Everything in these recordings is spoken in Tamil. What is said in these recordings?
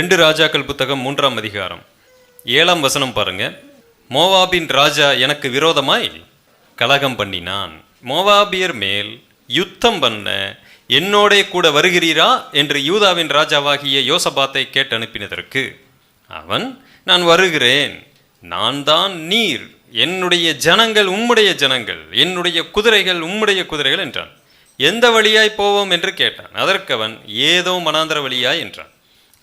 ரெண்டு ராஜாக்கள் புத்தகம் மூன்றாம் அதிகாரம். ஏழாம் வசனம் பாருங்க. மோவாபின் ராஜா எனக்கு விரோதமாய் கலகம் பண்ணினான். மோவாபியர் மேல் யுத்தம் பண்ண என்னோடே கூட வருகிறீரா? என்று யூதாவின் ராஜாவாகிய யோசபாத்தை கேட்டு அனுப்பினதற்கு அவன் நான் வருகிறேன். நான் தான் நீர். என்னுடைய ஜனங்கள் உம்முடைய ஜனங்கள். என்னுடைய குதிரைகள் உம்முடைய குதிரைகள் என்றான். எந்த வழியாய் போவோம்? என்று கேட்டான். அதற்கு அவன் ஏதோ மனாந்தர வழியாய் என்றான்.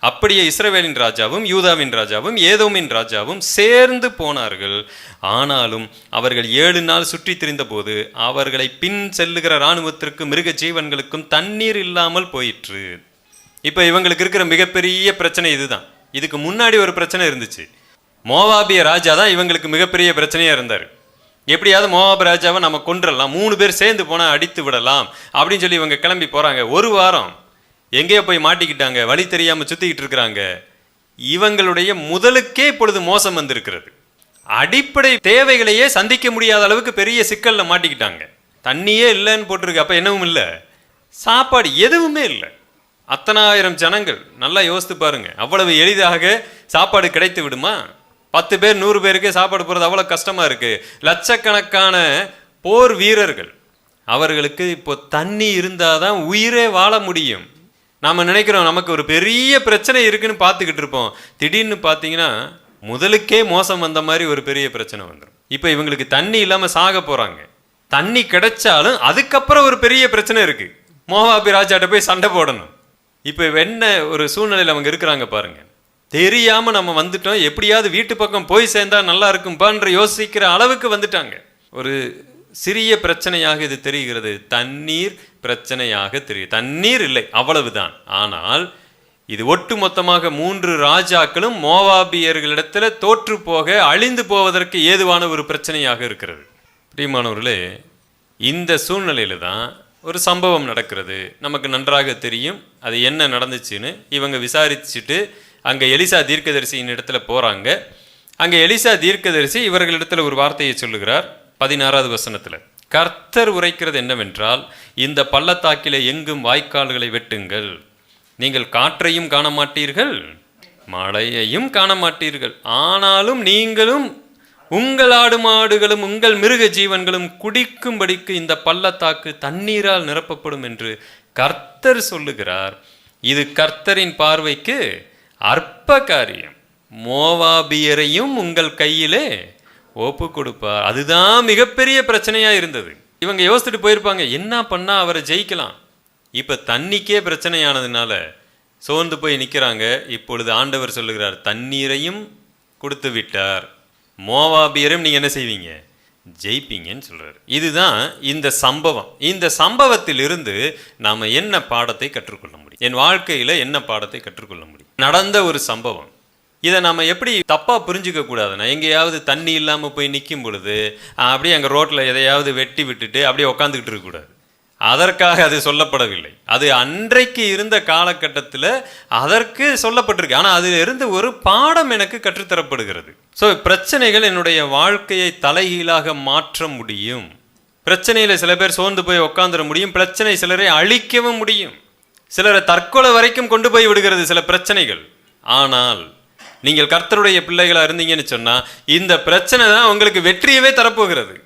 அப்படியே இஸ்ரவேலின் ராஜாவும் யூதாவின் ராஜாவும் ஏதோமின் ராஜாவும் சேர்ந்து போனார்கள். ஆனாலும் அவர்கள் ஏழு நாள் சுற்றி திரிந்தபோது அவர்களை பின் செல்லுகிற இராணுவத்திற்கு மிருக ஜீவன்களுக்கும் தண்ணீர் இல்லாமல் போயிற்று. இப்போ இவங்களுக்கு இருக்கிற மிகப்பெரிய பிரச்சனை இதுதான். இதுக்கு முன்னாடி ஒரு பிரச்சனை இருந்துச்சு. மோவாபிய ராஜா தான் இவங்களுக்கு மிகப்பெரிய பிரச்சனையாக இருந்தார். எப்படியாவது மோவாப ராஜாவை நம்ம கொன்றலாம் மூணு பேர் சேர்ந்து போனால் அடித்து விடலாம் அப்படின்னு சொல்லி இவங்க கிளம்பி போகிறாங்க ஒரு வாரம் எங்கேயோ போய் மாட்டிக்கிட்டாங்க? வழி தெரியாமல் சுற்றிக்கிட்டு இருக்கிறாங்க. இவங்களுடைய முதலுக்கே இப்பொழுது மோசம் வந்திருக்கிறது. அடிப்படை தேவைகளையே சந்திக்க முடியாத அளவுக்கு பெரிய சிக்கலில் மாட்டிக்கிட்டாங்க. தண்ணியே இல்லைன்னு போட்டிருக்கு. அப்போ என்னவும் இல்லை. சாப்பாடு எதுவுமே இல்லை. அத்தனாயிரம் ஜனங்கள் நல்லா யோசித்து பாருங்கள் அவ்வளவு எளிதாக சாப்பாடு கிடைத்து விடுமா? பத்து பேர் நூறு பேருக்கு சாப்பாடு போகிறது அவ்வளோ கஷ்டமாக இருக்குது லட்சக்கணக்கான போர் வீரர்கள். அவர்களுக்கு இப்போ தண்ணி இருந்தால் தான் உயிரே வாழ முடியும். நாம் நினைக்கிறோம் நமக்கு ஒரு பெரிய பிரச்சனை இருக்குன்னு பார்த்துக்கிட்டு இருப்போம். திடீர்னு பார்த்தீங்கன்னா முதலுக்கே மோசம் வந்த மாதிரி ஒரு பெரிய பிரச்சனை வந்துடும் இப்போ இவங்களுக்கு தண்ணி இல்லாமல் சாக போகிறாங்க தண்ணி கிடைச்சாலும் அதுக்கப்புறம் ஒரு பெரிய பிரச்சனை இருக்குது மோகாபி ராஜாட்ட போய் சண்டை போடணும். இப்போ என்ன ஒரு சூழ்நிலையில் அவங்க இருக்கிறாங்க பாருங்கள் தெரியாமல் நம்ம வந்துட்டோம் எப்படியாவது வீட்டு பக்கம் போய் சேர்ந்தா நல்லா இருக்கும்பான்ற யோசிக்கிற அளவுக்கு வந்துட்டாங்க. ஒரு சிறிய பிரச்சனையாக இது தெரிகிறது. தண்ணீர் பிரச்சனையாக தெரியும் தண்ணீர் இல்லை அவ்வளவுதான். ஆனால் இது ஒட்டு மொத்தமாக மூன்று ராஜாக்களும் மோவாபியர்களிடத்தில் தோற்று போக அழிந்து போவதற்கு ஏதுவான ஒரு பிரச்சனையாக இருக்கிறது. பிரியமானவர்களே இந்த சூழ்நிலையில் தான் ஒரு சம்பவம் நடக்கிறது. நமக்கு நன்றாக தெரியும் அது என்ன நடந்துச்சுன்னு. இவங்க விசாரிச்சுட்டு அங்கே எலிசா தீர்க்கதரிசியின் இடத்துல போகிறாங்க அங்கே எலிசா தீர்க்கதரிசி இவர்களிடத்தில் ஒரு வார்த்தையை சொல்லுகிறார். பதினாறாவது வசனத்தில் கர்த்தர் உரைக்கிறது என்னவென்றால் இந்த பள்ளத்தாக்கிலே எங்கும் வாய்க்கால்களை வெட்டுங்கள். நீங்கள் காற்றையும் காண மாட்டீர்கள் மழையையும் காண மாட்டீர்கள் ஆனாலும் நீங்களும் உங்கள் ஆடு மாடுகளும் உங்கள் மிருக ஜீவன்களும் குடிக்கும்படிக்கு இந்த பள்ளத்தாக்கு தண்ணீரால் நிரப்பப்படும் என்று கர்த்தர் சொல்லுகிறார். இது கர்த்தரின் பார்வைக்கு அற்ப காரியம் மோவாபியரையும் உங்கள் கையிலே ஒப்பு கொடுப்பார் அதுதான் மிகப்பெரிய பிரச்சனையாக இருந்தது. இவங்க யோசிச்சுட்டு போயிருப்பாங்க என்ன பண்ணால் அவரை ஜெயிக்கலாம்? இப்போ தண்ணிக்கே பிரச்சனையானதுனால சோர்ந்து போய் நிற்கிறாங்க இப்பொழுது ஆண்டவர் சொல்லுகிறார் தண்ணீரையும் கொடுத்து விட்டார். மோவாபியரும் நீங்கள் என்ன செய்வீங்க? ஜெயிப்பீங்கன்னு சொல்கிறார் இதுதான் இந்த சம்பவம். இந்த சம்பவத்திலிருந்து நாம் என்ன பாடத்தை கற்றுக்கொள்ள முடியும்? என் வாழ்க்கையில் என்ன பாடத்தை கற்றுக்கொள்ள முடியும்? நடந்த ஒரு சம்பவம். இதை நம்ம எப்படி தப்பாக புரிஞ்சிக்க கூடாதுன்னா எங்கேயாவது தண்ணி இல்லாமல் போய் நிற்கும் பொழுது அப்படியே அங்கே ரோட்டில் எதையாவது வெட்டி விட்டுட்டு அப்படியே உட்காந்துக்கிட்டு இருக்கக்கூடாது அதற்காக அது சொல்லப்படவில்லை. அது அன்றைக்கு இருந்த காலகட்டத்தில் அதற்கு சொல்லப்பட்டிருக்கு. ஆனால் அதில் இருந்து ஒரு பாடம் எனக்கு கற்றுத்தரப்படுகிறது. ஸோ பிரச்சனைகள் என்னுடைய வாழ்க்கையை தலைகீழாக மாற்ற முடியும். பிரச்சனையில் சில பேர் சோர்ந்து போய் உட்காந்துட முடியும். பிரச்சனை சிலரை அழிக்கவும் முடியும். சிலரை தற்கொலை வரைக்கும் கொண்டு போய் விடுகிறது சில பிரச்சனைகள். ஆனால் நீங்கள் கர்த்தருடைய பிள்ளைகளாக இருந்தீங்கன்னு சொன்னால் இந்த பிரச்சனை தான் உங்களுக்கு வெற்றியவே தரப்போகிறது.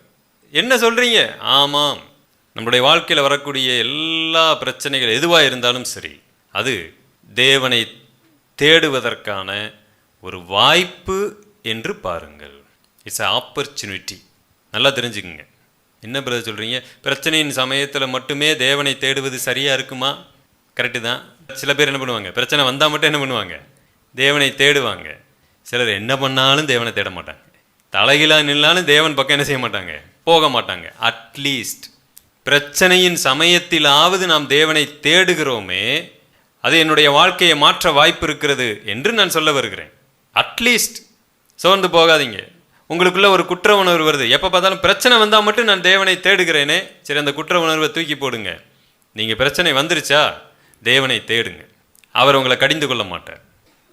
என்ன சொல்கிறீங்க ஆமாம். நம்முடைய வாழ்க்கையில் வரக்கூடிய எல்லா பிரச்சனைகள் எதுவாக இருந்தாலும் சரி அது தேவனை தேடுவதற்கான ஒரு வாய்ப்பு என்று பாருங்கள். இட்ஸ் ஆப்பர்ச்சுனிட்டி நல்லா தெரிஞ்சுக்குங்க. என்ன பிரதர் சொல்கிறீங்க பிரச்சனையின் சமயத்தில் மட்டுமே தேவனை தேடுவது சரியாக இருக்குமா? கரெக்டு தான். சில பேர் என்ன பண்ணுவாங்க? பிரச்சனை வந்தால் மட்டும் என்ன பண்ணுவாங்க? தேவனை தேடுவாங்க. சிலர் என்ன பண்ணாலும் தேவனை தேட மாட்டாங்க. தலைகீழாக நின்னாலும் தேவன் பக்கம் என்ன செய்ய மாட்டாங்க? போக மாட்டாங்க. அட்லீஸ்ட் பிரச்சனையின் சமயத்திலாவது நாம் தேவனை தேடுகிறோமே அது என்னுடைய வாழ்க்கையை மாற்ற வாய்ப்பு இருக்கிறது என்று நான் சொல்ல வருகிறேன். அட்லீஸ்ட் சோர்ந்து போகாதீங்க. உங்களுக்குள்ள ஒரு குற்ற உணர்வு வருது. எப்போ பார்த்தாலும் பிரச்சனை வந்தால் மட்டும் நான் தேவனை தேடுகிறேனே. சரி அந்த குற்ற உணர்வை தூக்கி போடுங்க. நீங்கள் பிரச்சனை வந்துருச்சா? தேவனை தேடுங்க. அவர் உங்களை கடிந்து கொள்ள மாட்டார்.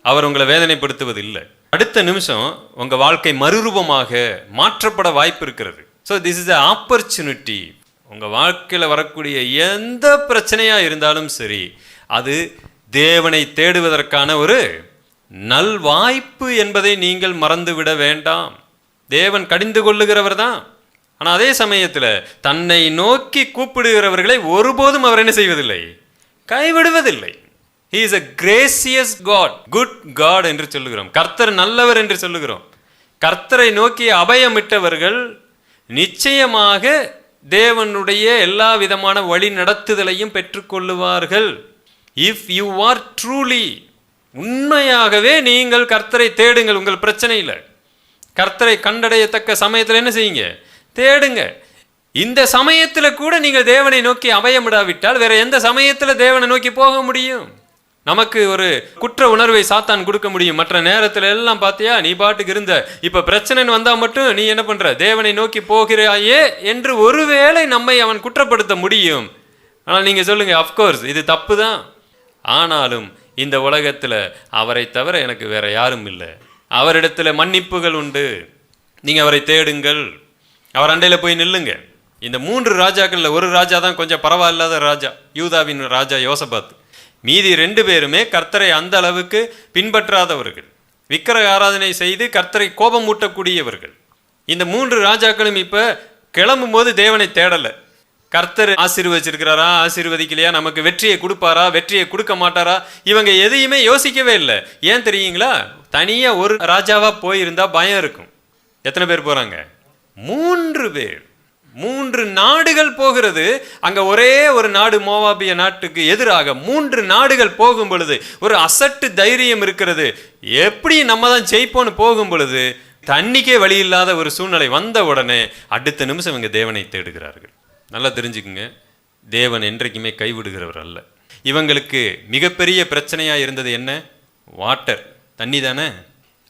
அவர் உங்களை வேதனைப்படுத்துவது இல்லை அடுத்த நிமிஷம் உங்க வாழ்க்கை மறுரூபமாக மாற்றப்பட வாய்ப்பு இருக்கிறது. ஸோ திஸ் இஸ் ஆப்பர்ச்சுனிட்டி உங்க வாழ்க்கையில் வரக்கூடிய எந்த பிரச்சனையா இருந்தாலும் சரி அது தேவனை தேடுவதற்கான ஒரு நல்வாய்ப்பு என்பதை நீங்கள் மறந்துவிட வேண்டாம். தேவன் கடிந்து கொள்ளுகிறவர் தான். ஆனால் அதே சமயத்தில் தன்னை நோக்கி கூப்பிடுகிறவர்களை ஒருபோதும் அவர் என்ன செய்வதில்லை? கைவிடுவதில்லை. Is a gracious God good God என்று சொல்லுகிறோம். கர்த்தர் நல்லவர் என்று சொல்லுகிறோம். கர்த்தரை நோக்கி அபயமிட்டவர்கள் நிச்சயமாக தேவனுடைய எல்லா விதமான வழி நடத்துதலையும் பெற்றுக்கொள்ளுவார்கள். இஃப் யூ ஆர் ட்ரூலி உண்மையாகவே நீங்கள் கர்த்தரை தேடுங்கள் உங்கள் பிரச்சனையில். கர்த்தரை கண்டடையத்தக்க சமயத்தில் என்ன செய்யுங்க? தேடுங்க. இந்த சமயத்தில் கூட நீங்கள் தேவனை நோக்கி அபயமிடாவிட்டால் வேற எந்த சமயத்தில் தேவனை நோக்கி போக முடியும்? நமக்கு ஒரு குற்ற உணர்வை சாத்தான் கொடுக்க முடியும். மற்ற நேரத்தில் எல்லாம் பார்த்தியா நீ பாட்டுக்கு இருந்த. இப்போ பிரச்சனைன்னு வந்தால் மட்டும் நீ என்ன பண்ற? தேவனை நோக்கி போகிறாயே என்று ஒருவேளை நம்மை அவன் குற்றப்படுத்த முடியும். ஆனால் நீங்கள் சொல்லுங்க அஃப்கோர்ஸ் இது தப்பு தான் ஆனாலும் இந்த உலகத்தில் அவரை தவிர எனக்கு வேற யாரும் இல்லை. அவரிடத்தில் மன்னிப்புகள் உண்டு. நீங்கள் அவரை தேடுங்கள். அவர் அண்டையில் போய் நில்லுங்க. இந்த மூன்று ராஜாக்களில் ஒரு ராஜா தான் கொஞ்சம் பரவாயில்லாத ராஜா. யூதாவின் ராஜா யோசபாத். மீதி ரெண்டு பேருமே கர்த்தரை அந்த அளவுக்கு பின்பற்றாதவர்கள். விக்கிரக ஆராதனை செய்து கர்த்தரை கோபம் மூட்டக்கூடியவர்கள் இந்த மூன்று ராஜாக்களும் இப்போ கிளம்பும் போது தேவனை தேடலை. கர்த்தர் ஆசீர்வதிச்சிருக்கிறாரா ஆசீர்வதிக்கலையா நமக்கு வெற்றியை கொடுப்பாரா வெற்றியை கொடுக்க மாட்டாரா? இவங்க எதையுமே யோசிக்கவே இல்லை. ஏன் தெரியுங்களா? தனியாக ஒரு ராஜாவாக போயிருந்தா பயம் இருக்கும். எத்தனை பேர் போகிறாங்க மூன்று பேர். மூன்று நாடுகள் போகிறது. அங்கே ஒரே ஒரு நாடு மோவாபிய நாட்டுக்கு எதிராக மூன்று நாடுகள் போகும் பொழுது ஒரு அசட்டு தைரியம் இருக்கிறது. எப்படி நம்ம தான் ஜெயிப்போன்னு போகும் பொழுது தண்ணிக்கே வழி இல்லாத ஒரு சூழ்நிலை வந்த உடனே அடுத்த நிமிஷம் இவங்க தேவனை தேடுகிறார்கள். நல்லா தெரிஞ்சுக்குங்க. தேவன் என்றைக்குமே கைவிடுகிறவர் அல்ல. இவங்களுக்கு மிகப்பெரிய பிரச்சனையாக இருந்தது என்ன? வாட்டர். தண்ணி தானே?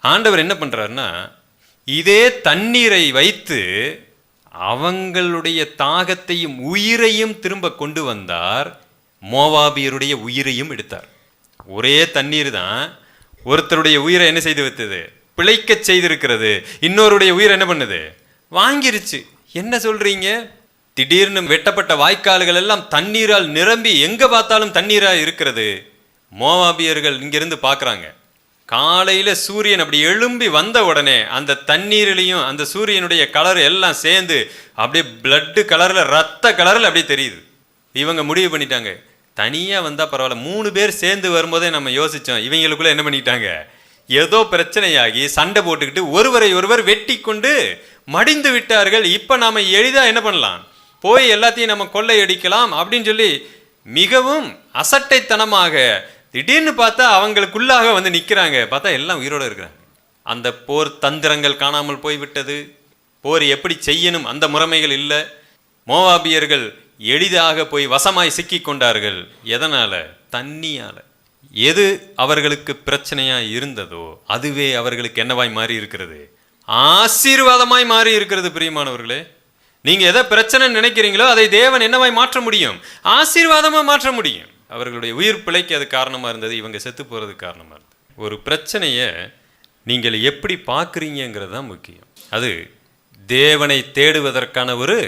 ஆண்டவர் என்ன பண்ணுறாருன்னா இதே தண்ணீரை வைத்து அவங்களுடைய தாகத்தையும் உயிரையும் திரும்ப கொண்டு வந்தார். மோவாபியருடைய உயிரையும் எடுத்தார். ஒரே தண்ணீர் தான். ஒருத்தருடைய உயிரை என்ன செய்து வைத்தது? பிழைக்கச் செய்திருக்கிறது. இன்னொருடைய உயிரை என்ன பண்ணுது? வாங்கிருச்சு. என்ன சொல்றீங்க? திடீர்னு வெட்டப்பட்ட வாய்க்கால்கள் எல்லாம் தண்ணீரால் நிரம்பி எங்க பார்த்தாலும் தண்ணீரா இருக்கிறது? மோவாபியர்கள் இங்கிருந்து பார்க்குறாங்க. காலையில் சூரியன் அப்படி எழும்பி வந்த உடனே அந்த தண்ணீரிலையும் அந்த சூரியனுடைய கலர் எல்லாம் சேர்ந்து அப்படியே பிளட்டு கலரில் ரத்த கலரில் அப்படியே தெரியுது. இவங்க முடிவு பண்ணிட்டாங்க. தனியாக வந்தால் பரவாயில்ல மூணு பேர் சேர்ந்து வரும்போதே நம்ம யோசித்தோம் இவங்களுக்குள்ளே என்ன பண்ணிட்டாங்க? ஏதோ பிரச்சனையாகி சண்டை போட்டுக்கிட்டு ஒருவரை ஒருவர் வெட்டி கொண்டு மடிந்து விட்டார்கள். இப்போ நாம் எளிதாக என்ன பண்ணலாம்? போய் எல்லாத்தையும் நம்ம கொள்ளையடிக்கலாம் அப்படின்னு சொல்லி மிகவும் அசட்டைத்தனமாக திடீர்னு பார்த்தா அவங்களுக்குள்ளாக வந்து நிற்கிறாங்க பார்த்தா எல்லாம் உயிரோட இருக்கிறாங்க. அந்த போர் தந்திரங்கள் காணாமல் போய்விட்டது. போர் எப்படி செய்யணும்? அந்த முறைமைகள் இல்லை. மோவாபியர்கள் எளிதாக போய் வசமாய் சிக்கிக் கொண்டார்கள். எதனால்? தண்ணியால். எது அவர்களுக்கு பிரச்சனையாக இருந்ததோ அதுவே அவர்களுக்கு என்னவாய் மாறி இருக்கிறது ஆசீர்வாதமாய் மாறி இருக்கிறது பிரியமானவர்களே. நீங்கள் எதை பிரச்சனை நினைக்கிறீங்களோ அதை தேவன் என்னவாய் மாற்ற முடியும்? ஆசீர்வாதமாக மாற்ற முடியும். அவர்களுடைய உயிர் பிழைக்கு அது காரணமா இருந்தது இவங்க செத்து போறதுக்கு காரணமா இருந்தது. ஒரு பிரச்சனையை நீங்கள் எப்படி பார்க்குறீங்கிறது தான் முக்கியம். அது தேவனை தேடுவதற்கான ஒரு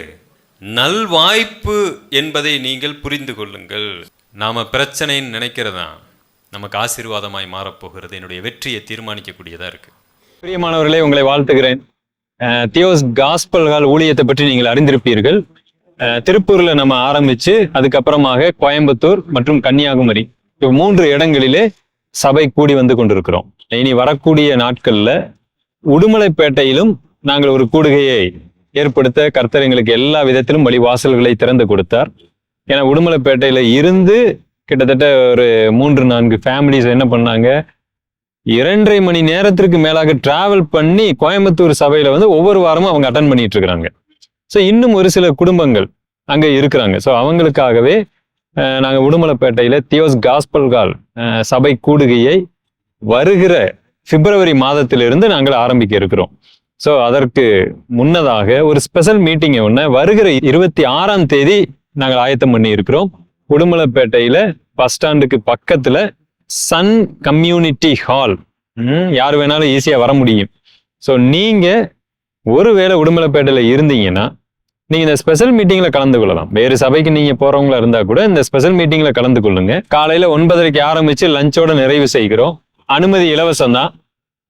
நல்வாய்ப்பு என்பதை நீங்கள் புரிந்து கொள்ளுங்கள். நாம பிரச்சனைன்னு நினைக்கிறதா நமக்கு ஆசீர்வாதமாய் மாறப்போகிறது. என்னுடைய வெற்றியை தீர்மானிக்கக்கூடியதா இருக்கு. பிரியமானவர்களே உங்களை வாழ்த்துகிறேன். தியோஸ் காஸ்பல்கால் ஊழியத்தை பற்றி நீங்கள் அறிந்திருப்பீர்கள். திருப்பூர்ல நம்ம ஆரம்பிச்சு அதுக்கப்புறமாக கோயம்புத்தூர் மற்றும் கன்னியாகுமரி இப்போ மூன்று இடங்களிலே சபை கூடி வந்து கொண்டிருக்கிறோம். இனி வரக்கூடிய நாட்கள்ல உடுமலைப்பேட்டையிலும் நாங்கள் ஒரு கூடுகையை ஏற்படுத்த கர்த்தர் எங்களுக்கு எல்லா விதத்திலும் வழிவாசல்களை திறந்து கொடுத்தார். ஏன்னா உடுமலைப்பேட்டையில இருந்து கிட்டத்தட்ட ஒரு மூன்று நான்கு ஃபேமிலிஸ் என்ன பண்ணாங்க? இரண்டரை மணி நேரத்திற்கு மேலாக டிராவல் பண்ணி கோயம்புத்தூர் சபையில வந்து ஒவ்வொரு வாரமும் அவங்க அட்டன் பண்ணிட்டு இருக்கிறாங்க. ஸோ இன்னும் ஒரு சில குடும்பங்கள் அங்கே இருக்கிறாங்க. ஸோ அவங்களுக்காகவே நாங்கள் உடுமலைப்பேட்டையில் தியோஸ் காஸ்பல்கால் சபை கூடுகையை வருகிற பிப்ரவரி மாதத்திலிருந்து நாங்கள் ஆரம்பிக்க இருக்கிறோம். ஸோ அதற்கு முன்னதாக ஒரு ஸ்பெஷல் மீட்டிங்கை ஒன்று வருகிற இருபத்தி ஆறாம் தேதி நாங்கள் ஆயத்தம் பண்ணி இருக்கிறோம். பஸ் ஸ்டாண்டுக்கு பக்கத்தில் சன் கம்யூனிட்டி ஹால். யார் வேணாலும் ஈஸியாக வர முடியும். ஸோ நீங்கள் ஒருவேளை உடுமலைப்பேட்டையில் இருந்தீங்கன்னா நீங்க இந்த ஸ்பெஷல் மீட்டிங்ல கலந்து கொள்ளலாம். வேறு சபைக்கு நீங்க போறவங்களா இருந்தா கூட இந்த ஸ்பெஷல் மீட்டிங்ல கலந்து கொள்ளுங்க. காலையில ஒன்பதரைக்கு ஆரம்பிச்சு லஞ்சோட நிறைவு செய்கிறோம். அனுமதி இலவசம் தான்.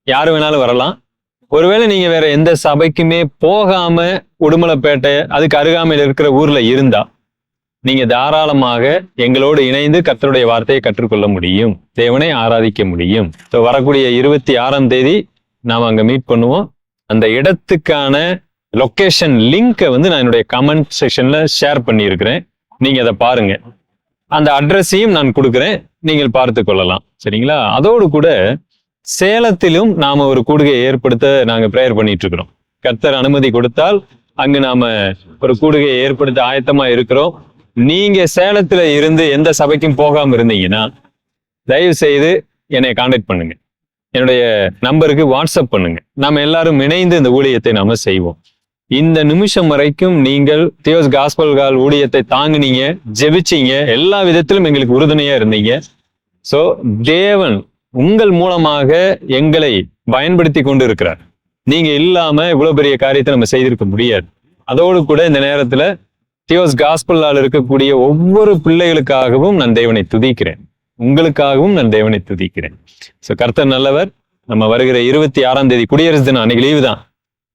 யாரு வேணாலும் வரலாம். ஒருவேளை நீங்க வேற எந்த சபைக்குமே போகாம உடுமலைப்பேட்டை அதுக்கு அருகாமையில் இருக்கிற ஊர்ல இருந்தா நீங்க தாராளமாக எங்களோடு இணைந்து கத்தருடைய வார்த்தையை கற்றுக்கொள்ள முடியும். தேவனை ஆராதிக்க முடியும். ஸோ வரக்கூடிய இருபத்தி ஆறாம் தேதி நாம் அங்க மீட் பண்ணுவோம். அந்த இடத்துக்கான லொக்கேஷன் லிங்கை வந்து நான் என்னுடைய கமெண்ட் செக்ஷனில் ஷேர் பண்ணியிருக்கிறேன். நீங்கள் அதை பாருங்கள் அந்த அட்ரஸையும் நான் கொடுக்குறேன். நீங்கள் பார்த்து கொள்ளலாம். சரிங்களா? அதோடு கூட சேலத்திலும் நாம் ஒரு கூடுகையை ஏற்படுத்த நாங்கள் ப்ரேயர் பண்ணிட்டு இருக்கிறோம். கர்த்தர் அனுமதி கொடுத்தால் அங்கு நாம் ஒரு கூடுகையை ஏற்படுத்த ஆயத்தமாக இருக்கிறோம். நீங்கள் சேலத்தில் இருந்து எந்த சபைக்கும் போகாமல் இருந்தீங்கன்னா தயவு செய்து என்னை காண்டாக்ட் பண்ணுங்க. என்னுடைய நம்பருக்கு வாட்ஸ்அப் பண்ணுங்க. நம்ம எல்லாரும் இணைந்து இந்த ஊழியத்தை நாம செய்வோம். இந்த நிமிஷம் வரைக்கும் நீங்கள் தியோஸ் காஸ்பல் கால் ஊழியத்தை தாங்கினீங்க ஜெபிச்சீங்க எல்லா விதத்திலும் எங்களுக்கு உறுதுணையா இருந்தீங்க. சோ தேவன் உங்கள் மூலமாக எங்களை பயன்படுத்தி கொண்டு இருக்கிறார் நீங்க இல்லாம இவ்வளவு பெரிய காரியத்தை நம்ம செய்திருக்க முடியாது. அதோடு கூட இந்த நேரத்துல தியோஸ் காஸ்பல்லால் இருக்கக்கூடிய ஒவ்வொரு பிள்ளைகளுக்காகவும் நான் தேவனை துதிக்கிறேன். உங்களுக்காகவும் நான் தேவனை துதிக்கிறேன். சோ கர்த்தர் நல்லவர். நம்ம வருகிற இருபத்தி ஆறாம் தேதி குடியரசு தினம் அன்னைக்கு லீவு தான்.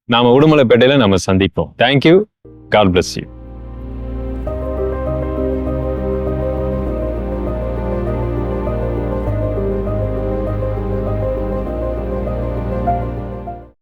நாம உடுமலைப்பேட்டையில நம்ம சந்திப்போம். Thank you God bless you